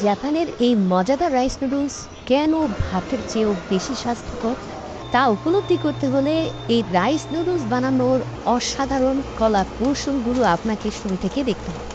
জাপানের এই মজাদার রাইস নুডলস কেন ভাতের চেয়েও বেশি স্বাস্থ্যকর? তা উপলব্ধি করতে হলে এই রাইস নুডলস বানানোর অসাধারণ কলা কৌশলগুলো আপনাকে শুরু থেকে দেখতে হবে।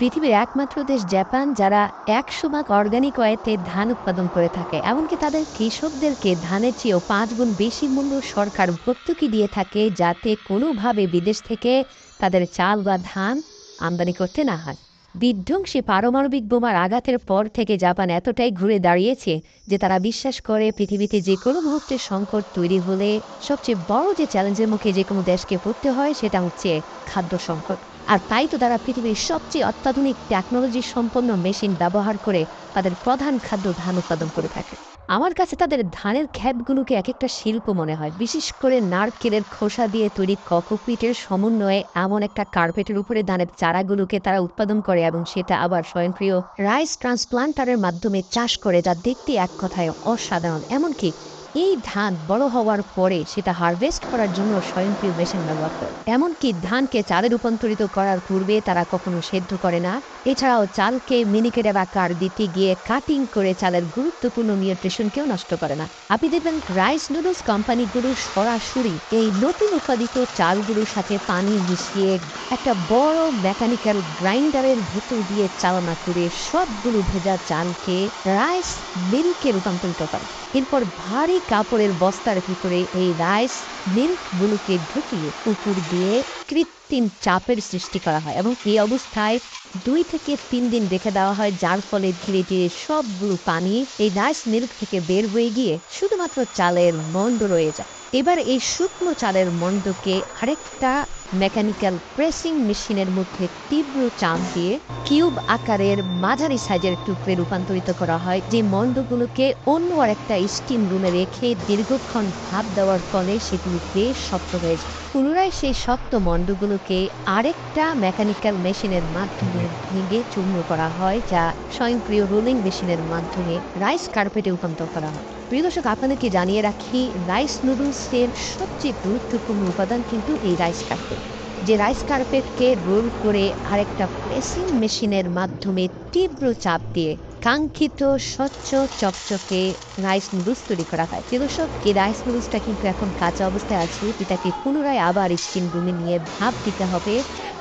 পৃথিবীর একমাত্র দেশ জাপান, যারা একশো ভাগ অর্গানিক ওয়েতে ধান উৎপাদন করে থাকে, এমনকি তাদের কৃষকদেরকে ধানের চেয়েও পাঁচ গুণ বেশি মূল্য সরকার ভর্তুকি দিয়ে থাকে, যাতে কোনোভাবে বিদেশ থেকে তাদের চাল বা ধান আমদানি করতে না হয়। বিধ্বংসী পারমাণবিক বোমার আঘাতের পর থেকে জাপান এতটাই ঘুরে দাঁড়িয়েছে যে তারা বিশ্বাস করে পৃথিবীতে যে কোনো মুহূর্তে সংকট তৈরি হলে সবচেয়ে বড় যে চ্যালেঞ্জের মুখে যে কোনো দেশকে পড়তে হয় সেটা হচ্ছে খাদ্য সংকট। আর তাই তো তারা পৃথিবীর সবচেয়ে অত্যাধুনিক টেকনোলজি সম্পন্ন মেশিন ব্যবহার করে তাদের প্রধান খাদ্য ধান উৎপাদন করে থাকে। আমার কাছে তাদের ধানের খ্যাতগুলোকে এক একটা শিল্প মনে হয়, বিশেষ করে নারকেলের খোসা দিয়ে তৈরি ককোপিটের সমন্বয়ে এমন একটা কার্পেটের উপরে ধানের চারাগুলোকে তারা উৎপাদন করে এবং সেটা আবার স্বয়ংক্রিয় রাইস ট্রান্সপ্লান্টারের মাধ্যমে চাষ করে যা দেখতে এক কথায় অসাধারণ। এমনকি এই ধান বড় হওয়ার পরে সেটা হারভেস্ট করার জন্য স্বয়ংক্রিয় মেশিন ব্যবহার করে। এমনকি ধানকে চালে রূপান্তরিত করার পূর্বে তারা কখনো সেদ্ধ করে না। এছাড়াও চালকে মিনিকেটে বা কার দিতে গিয়ে কাটিং করে চালের গুরুত্বপূর্ণ নিউট্রিশনকেও নষ্ট করে না। আপনি দেখবেন রাইস নুডলস কোম্পানিগুলো সরাসরি এই নতুন উৎপাদিত চালগুলোর সাথে পানি মিশিয়ে একটা বড় মেকানিক্যাল গ্রাইন্ডারের ভেতর দিয়ে চালনা করে সবগুলো ভেজা চালকে রাইস মিল্কে রূপান্তরিত করে। এরপর ভারী কাপড়ের বস্তার ভিতরে এই রাইস মিল্কগুলোকে ঢুকিয়ে উপর দিয়ে কৃত্রিম চাপের সৃষ্টি করা হয় এবং এই অবস্থায় দুই থেকে তিন দিন রেখে দেওয়া হয়, যার ফলে ধীরে ধীরে সবগুলো পানি এই রাইস মিল্ক থেকে বের হয়ে গিয়ে শুধুমাত্র চালের মন্ড রয়ে যায়। এবার এই শুকনো চালের মন্ডকে আরেকটা মেকানিক্যাল প্রেসিং মেশিনের মধ্যে তীব্র চাপ দিয়ে কিউব আকারের মাঝারি সাইজের টুকরে রূপান্তরিত করা হয়, যে মন্ডগুলোকে অন্য আরেকটা স্টিম রুমে রেখে দীর্ঘক্ষণ ভাপ দেওয়ার ফলে সেগুলি বেশ শক্ত হয়ে যায়। পুনরায় সেই শক্ত মন্ডগুলোকে আরেকটা মেকানিক্যাল মেশিনের মাধ্যমে ভেঙে চূর্ণ করা হয়, যা স্বয়ংক্রিয় রোলিং মেশিনের মাধ্যমে রাইস কার্পেটে রূপান্তর করা হয়। প্রিয় দর্শক, আপনাদেরকে জানিয়ে রাখি, রাইস নুডলসের সবচেয়ে গুরুত্বপূর্ণ উপাদান কিন্তু এই রাইস কার্পেট। যে রাইস কার্পেটকে রোল করে আরেকটা প্রেসিং মেশিনের মাধ্যমে তীব্র চাপ দিয়ে কাঙ্ক্ষিত, স্বচ্ছ, চকচকে রাইস নুডলস তৈরি করা হয়। প্রিয় দর্শক, এই রাইস নুডলসটা কিন্তু এখন কাঁচা অবস্থায় আছে। এটাকে পুনরায় আবার স্টিম রুমে নিয়ে ভাপ দিতে হবে।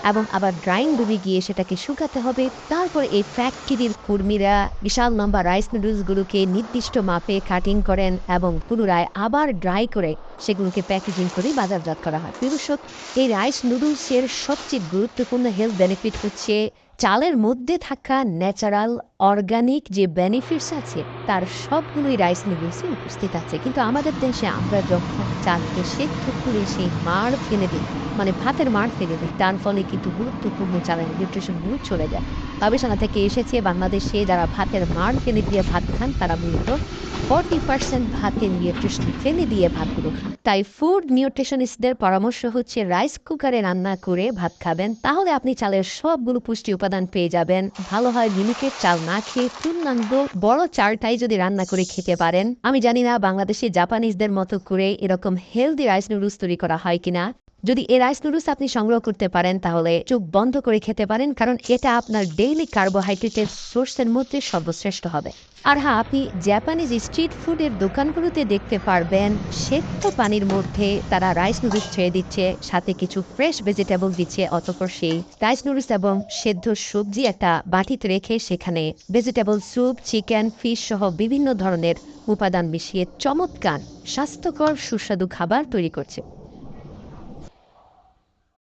এবং আবার ড্রাইং রুমে গিয়ে সেটাকে শুকাতে হবে। তারপর এই ফ্যাক্টরির কর্মীরা বিশাল লম্বা রাইস নুডলসগুলোকে নির্দিষ্ট মাপে কাটিং করেন এবং পুনরায় আবার ড্রাই করে সেগুলোকে প্যাকেজিং করে বাজারজাত করা হয়। দর্শক, এই রাইস নুডলসের সবচেয়ে গুরুত্বপূর্ণ হেলথ বেনিফিট হচ্ছে চালের মধ্যে থাকা ন্যাচারাল অর্গানিক যে বেনিফিটস আছে, তার সবগুলোই রাইস নুডলসে উপস্থিত আছে। কিন্তু আমাদের দেশে আমরা যখন চালকে সেদ্ধ করে সেই মাড় ফেলে দিই মানে ভাতের মাড় ফেলে দিই, তার ফলে কিন্তু গুরুত্বপূর্ণ চালের নিউট্রিশনগুলো চলে যায়। গবেষণা থেকে এসেছে, বাংলাদেশে যারা ভাতের মাড় ফেলে দিয়ে ভাত খান, তারা মূলত ফর্টি পার্সেন্ট ভাতের নিউট্রিশন ফেলে দিয়ে ভাতগুলো খান। তাই ফুড নিউট্রিশনিস্টদের পরামর্শ হচ্ছে রাইস কুকারে রান্না করে ভাত খাবেন, তাহলে আপনি চালের সবগুলো পুষ্টি উপাদান পেয়ে যাবেন। ভালো হয় লিমিটেড চাল না খেয়ে পূর্ণাঙ্গ বড় চারটাই যদি রান্না করে খেতে পারেন। আমি জানি না বাংলাদেশে জাপানিজদের মতো করে এরকম হেলদি রাইস নুডলস তৈরি করা হয় কিনা। যদি এই রাইস নুডলস আপনি সংগ্রহ করতে পারেন, তাহলে চোখ বন্ধ করে খেতে পারেন, কারণ এটা আপনার ডেইলি কার্বোহাইড্রেটের সোর্সের মধ্যে সর্বশ্রেষ্ঠ হবে। আর হ্যাঁ আপনি জাপানিজ স্ট্রিট ফুডের দোকানগুলোতে দেখতে পারবেন, সেদ্ধ পানির মধ্যে তারা রাইস নুডলস ছেড়ে দিচ্ছে, সাথে কিছু ফ্রেশ ভেজিটেবল দিচ্ছে, অতপর সেই রাইস নুডলস এবং সেদ্ধ সবজি একটা বাটিতে রেখে সেখানে ভেজিটেবল স্যুপ চিকেন ফিশ সহ বিভিন্ন ধরনের উপাদান মিশিয়ে চমৎকার, স্বাস্থ্যকর, সুস্বাদু খাবার তৈরি করছে।